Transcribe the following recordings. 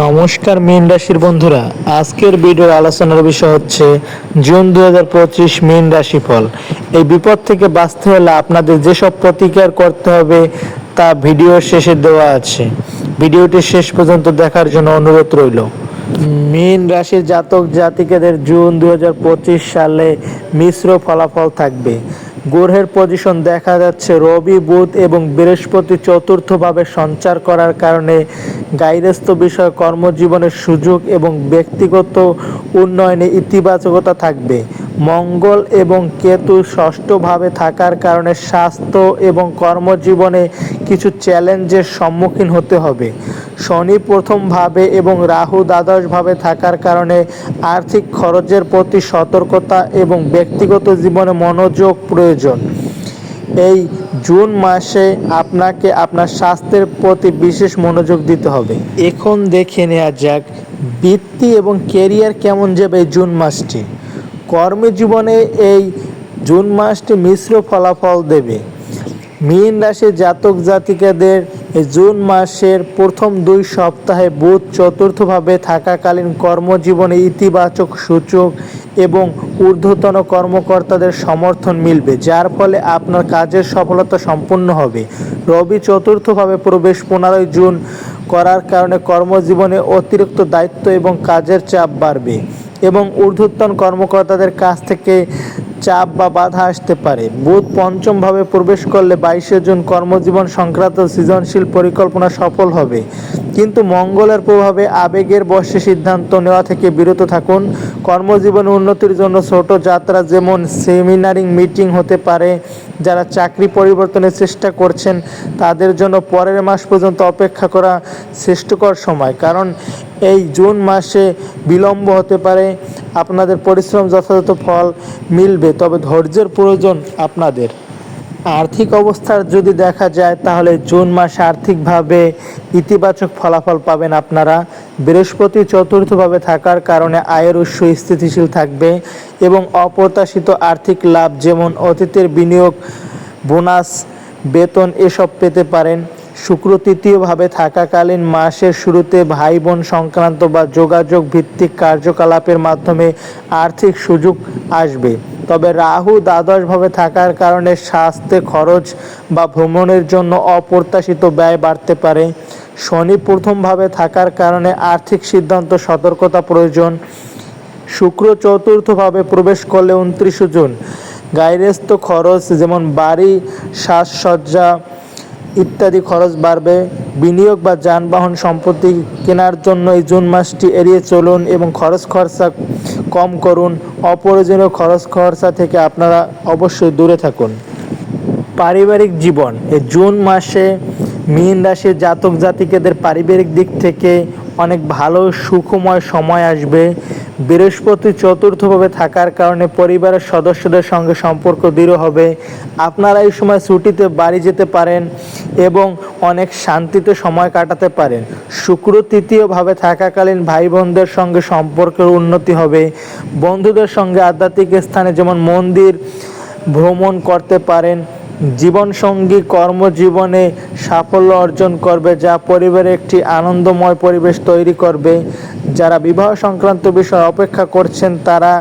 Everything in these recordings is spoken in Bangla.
নমস্কার মীন রাশির বন্ধুরা। আজকের ভিডিওর আলোচনার বিষয় হচ্ছে জুন দু হাজার পঁচিশ মীন রাশিফল। এই বিপদ থেকে বাঁচতে হলে আপনাদের যেসব প্রতিকার করতে হবে তা ভিডিওর শেষে দেওয়া আছে। ভিডিওটি শেষ পর্যন্ত দেখার জন্য অনুরোধ রইল। মীন রাশির জাতক জাতিকাদের জুন দুই হাজার পঁচিশ সালে মিশ্র ফলাফল থাকবে। গ্রহের পজিশন দেখা যাচ্ছে রবি, বুধ এবং বৃহস্পতি চতুর্থভাবে সঞ্চার করার কারণে গাইরস্থ বিষয় কর্মজীবনের সুযোগ এবং ব্যক্তিগত উন্নয়নে ইতিবাচকতা থাকবে। মঙ্গল এবং কেতু ষষ্ঠভাবে থাকার কারণে স্বাস্থ্য এবং কর্মজীবনে কিছু চ্যালেঞ্জের সম্মুখীন হতে হবে। শনি প্রথমভাবে এবং রাহু দ্বাদশভাবে থাকার কারণে আর্থিক খরচের প্রতি সতর্কতা এবং ব্যক্তিগত জীবনে মনোযোগ প্রয়োজন। এই জুন মাসে আপনাকে আপনার স্বাস্থ্যের প্রতি বিশেষ মনোযোগ দিতে হবে। এখন দেখে নেওয়া যাক বৃত্তি এবং কেরিয়ার কেমন যাবে এই জুন মাসটি। কর্মজীবনে এই জুন মাসটি মিশ্র ফলাফল দেবে। মীন রাশির জাতক জাতিকাদের জুন মাসের প্রথম দুই সপ্তাহে বুধ চতুর্থভাবে থাকাকালীন কর্মজীবনে ইতিবাচক সূচক এবং ঊর্ধ্বতন কর্মকর্তাদের সমর্থন মিলবে, যার ফলে আপনার কাজের সফলতা সম্পূর্ণ হবে। রবি চতুর্থভাবে প্রবেশ পনেরোই জুন করার কারণে কর্মজীবনে অতিরিক্ত দায়িত্ব এবং কাজের চাপ বাড়বে এবং ঊর্ধ্বতন কর্মকর্তাদের কাছ থেকে চাপ বা বাধা আসতে পারে। বুধ পঞ্চমভাবে প্রবেশ করলে বাইশে জুন কর্মজীবন সংক্রান্ত সৃজনশীল পরিকল্পনা সফল হবে। কিন্তু মঙ্গলের প্রভাবে আবেগের বশে সিদ্ধান্ত নেওয়া থেকে বিরত থাকুন। কর্মজীবন উন্নতির জন্য ছোট যাত্রা যেমন সেমিনারিং মিটিং হতে পারে, যারা চাকরি পরিবর্তনের চেষ্টা করছেন, তাদের জন্য পরের মাস পর্যন্ত অপেক্ষা করা শ্রেষ্ঠকর সময়। কারণ এই জুন মাসে বিলম্ব হতে পারে, আপনাদের পরিশ্রম যথাযথ ফল মিলবে, তবে ধৈর্যের প্রয়োজন আপনাদের। আর্থিক অবস্থার যদি দেখা যায়, তাহলে জুন মাসে আর্থিকভাবে ইতিবাচক ফলাফল পাবেন আপনারা। বৃহস্পতি চতুর্থভাবে থাকার কারণে আয়ের উৎস স্থিতিশীল থাকবে এবং অপ্রত্যাশিত আর্থিক লাভ, যেমন অতীতের বিনিয়োগ, বোনাস, বেতন, এসব পেতে পারেন। শুক্র তৃতীয়ভাবে থাকাকালীন মাসের শুরুতে ভাই বোন সংক্রান্ত বা যোগাযোগ ভিত্তিক কার্যকলাপের মাধ্যমে আর্থিক সুযোগ আসবে। তবে রাহু দ্বাদশভাবে থাকার কারণে স্বাস্থ্যে খরচ বা ভ্রমণের জন্য অপ্রত্যাশিত ব্যয় বাড়তে পারে। শনি প্রথমভাবে থাকার কারণে আর্থিক সিদ্ধান্ত সতর্কতা প্রয়োজন। শুক্র চতুর্থভাবে প্রবেশ করলে উনত্রিশে জুন। গাইরেস্ত খরচ যেমন বাড়ি, সাজসজ্জা ইত্যাদি খরচ বাড়বে। বিনিয়োগ বা যানবাহন সম্পত্তি কেনার জন্য এই জুন মাসটি এড়িয়ে চলুন এবং খরচ খরচা কম করুন। অপ্রয়োজনীয় খরচ খরচা থেকে আপনারা অবশ্যই দূরে থাকুন। পারিবারিক জীবন, এই জুন মাসে মীন রাশির জাতক জাতিকেদের পারিবারিক দিক থেকে অনেক ভালো সুখময় সময় আসবে। বৃহস্পতি চতুর্থভাবে থাকার কারণে পরিবারের সদস্যদের সঙ্গে সম্পর্ক দৃঢ় হবে। আপনারা এই সময় ছুটিতে বাড়ি যেতে পারেন এবং অনেক শান্তিতে সময় কাটাতে পারেন। শুক্র তৃতীয়ভাবে থাকাকালীন ভাই বোনদের সঙ্গে সম্পর্কের উন্নতি হবে। বন্ধুদের সঙ্গে আধ্যাত্মিক স্থানে যেমন মন্দির ভ্রমণ করতে পারেন। জীবনসঙ্গী কর্মজীবনে সাফল্য অর্জন করবে, যা পরিবারে একটি আনন্দময় পরিবেশ তৈরি করবে। যারা বিবাহ সংক্রান্ত বিষয়ে অপেক্ষা করছেন, তারা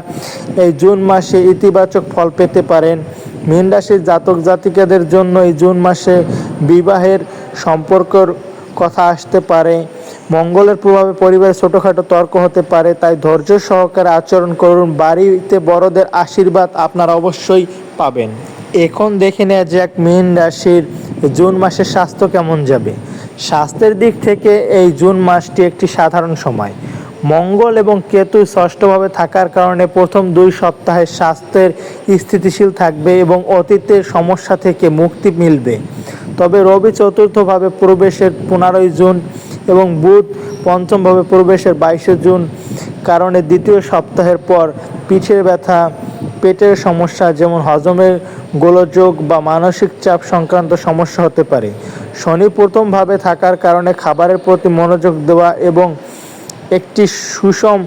এই জুন মাসে ইতিবাচক ফল পেতে পারেন। মীন রাশির জাতক জাতিকাদের জন্য এই জুন মাসে বিবাহের সম্পর্কর কথা আসতে পারে। মঙ্গলের প্রভাবে পরিবারে ছোটোখাটো তর্ক হতে পারে, তাই ধৈর্য সহকারে আচরণ করুন। বাড়িতে বড়দের আশীর্বাদ আপনারা অবশ্যই পাবেন। এখন দেখে নেওয়া যাক মীন রাশির জুন মাসের স্বাস্থ্য কেমন যাবে। স্বাস্থ্যের দিক থেকে এই জুন মাসটি একটি সাধারণ সময়। মঙ্গল এবং কেতু ষষ্ঠভাবে থাকার কারণে প্রথম দুই সপ্তাহে স্বাস্থ্যের স্থিতিশীল থাকবে এবং অতীতের সমস্যা থেকে মুক্তি মিলবে। তবে রবি চতুর্থভাবে প্রবেশের পনেরোই জুন এবং বুধ পঞ্চমভাবে প্রবেশের বাইশে জুন কারণে দ্বিতীয় সপ্তাহের পর পিঠের ব্যথা পেটের সমস্যা, যেমন হজমের গোলযোগ বা মানসিক চাপ সংক্রান্ত সমস্যা হতে পারে। শনি প্রথমভাবে থাকার কারণে খাবারের প্রতি মনোযোগ দেওয়া এবং একটি সুষম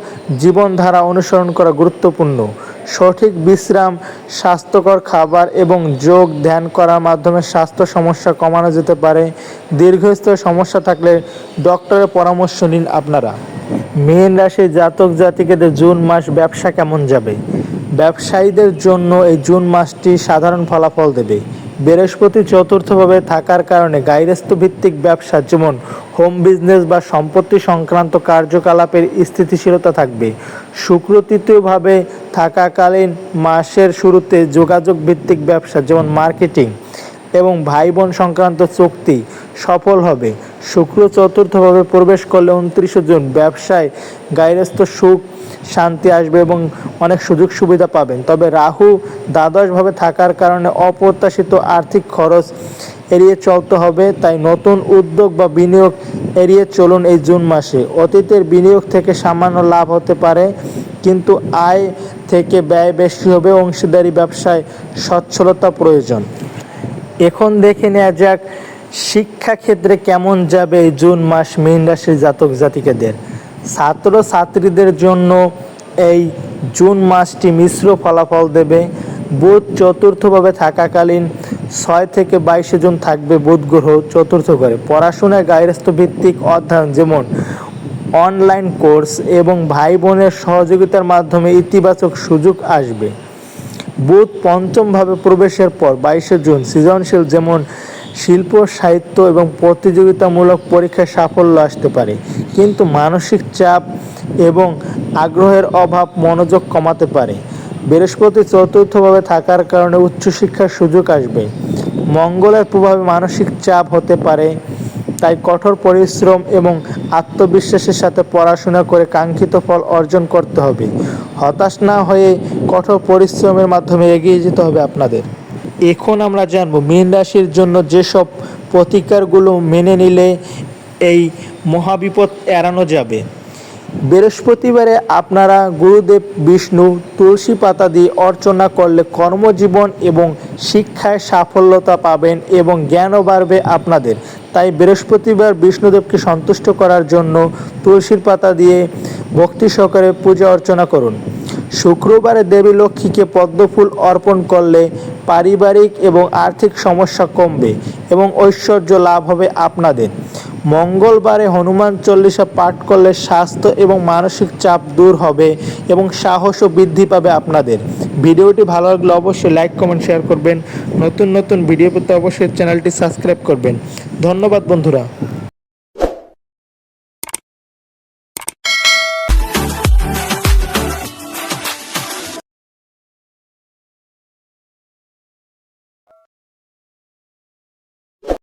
জীবনধারা অনুসরণ করা গুরুত্বপূর্ণ। সঠিক বিশ্রাম, স্বাস্থ্যকর খাবার এবং যোগ ধ্যান করার মাধ্যমে স্বাস্থ্য সমস্যা কমানো যেতে পারে। দীর্ঘস্থায়ী সমস্যা থাকলে ডক্টরের পরামর্শ নিন আপনারা। মীন রাশির জাতক জাতিকেদের জুন মাস ব্যবসা কেমন যাবে? ব্যবসায়ীদের জন্য এই জুন মাসটি সাধারণ ফলাফল দেবে। বৃহস্পতি চতুর্থভাবে থাকার কারণে গাইরস্থ ভিত্তিক ব্যবসা যেমন হোম বিজনেস বা সম্পত্তি সংক্রান্ত কার্যকলাপের স্থিতিশীলতা থাকবে। শুক্র তৃতীয়ভাবে থাকাকালীন মাসের শুরুতে যোগাযোগ ভিত্তিক ব্যবসা যেমন মার্কেটিং এবং ভাই বোন সংক্রান্ত চুক্তি সফল হবে। শুক্র চতুর্থভাবে প্রবেশ করলে উনত্রিশে জুন ব্যবসায় গাইরস্থ সুখ, শান্তি আসবে এবং অনেক সুযোগ সুবিধা পাবেন। তবে রাহু দ্বাদশভাবে থাকার কারণে অপ্রত্যাশিত আর্থিক খরচ এড়িয়ে চলতে হবে, তাই নতুন উদ্যোগ বা বিনিয়োগ এড়িয়ে চলুন এই জুন মাসে। অতীতের বিনিয়োগ থেকে সামান্য লাভ হতে পারে, কিন্তু আয় থেকে ব্যয় বেশি হবে, অংশীদারি ব্যবসায় সচ্ছলতা প্রয়োজন। এখন দেখে নেওয়া যাক শিক্ষাক্ষেত্রে কেমন যাবে জুন মাস মীন রাশির জাতক জাতিকাদের? ছাত্র ছাত্রীদের জন্য এই জুন মাসটি মিশ্র ফলাফল দেবে। বুধ চতুর্থভাবে থাকাকালীন ছয় থেকে বাইশে জুন থাকবে বুধ গ্রহ চতুর্থ করে পড়াশোনায় গাইরস্থ ভিত্তিক অধ্যয়ন যেমন অনলাইন কোর্স এবং ভাই বোনের সহযোগিতার মাধ্যমে ইতিবাচক সুযোগ আসবে। বুধ পঞ্চমভাবে প্রবেশের পর বাইশে জুন সৃজনশীল যেমন শিল্প, সাহিত্য এবং প্রতিযোগিতামূলক পরীক্ষায় সাফল্য আসতে পারে। কিন্তু মানসিক চাপ এবং আগ্রহের অভাব মনোযোগ কমাতে পারে। বৃহস্পতি চতুর্থভাবে থাকার কারণে উচ্চশিক্ষার সুযোগ আসবে। মঙ্গলের প্রভাবে মানসিক চাপ হতে পারে, তাই কঠোর পরিশ্রম এবং আত্মবিশ্বাসের সাথে পড়াশোনা করে কাঙ্ক্ষিত ফল অর্জন করতে হবে। হতাশ না হয়ে কঠোর পরিশ্রমের মাধ্যমে এগিয়ে যেতে হবে আপনাদের। এখন আমরা জানব, মীন রাশির জন্য যেসব প্রতিকারগুলো মেনে নিলে এই মহাবিপদ এড়ানো যাবে। বৃহস্পতিবারে আপনারা গুরুদেব, বিষ্ণু, তুলসী পাতা দিয়ে অর্চনা করলে কর্মজীবন এবং শিক্ষায় সাফল্যতা পাবেন এবং জ্ঞানও বাড়বে আপনাদের। তাই বৃহস্পতিবার বিষ্ণুদেবকে সন্তুষ্ট করার জন্য তুলসীর পাতা দিয়ে ভক্তি সহকারে পূজা অর্চনা করুন। শুক্রবারে দেবী লক্ষ্মীকে পদ্মফুল অর্পণ করলে পারিবারিক এবং আর্থিক সমস্যা কমবে এবং ঐশ্বর্য লাভ হবে আপনাদের। মঙ্গলবারে হনুমান চল্লিশা পাঠ করলে স্বাস্থ্য এবং মানসিক চাপ দূর হবে এবং সাহসও বৃদ্ধি পাবে আপনাদের। ভিডিওটি ভালো লাগলে অবশ্যই লাইক, কমেন্ট, শেয়ার করবেন। নতুন নতুন ভিডিও পেতে অবশ্যই চ্যানেলটি সাবস্ক্রাইব করবেন। ধন্যবাদ বন্ধুরা।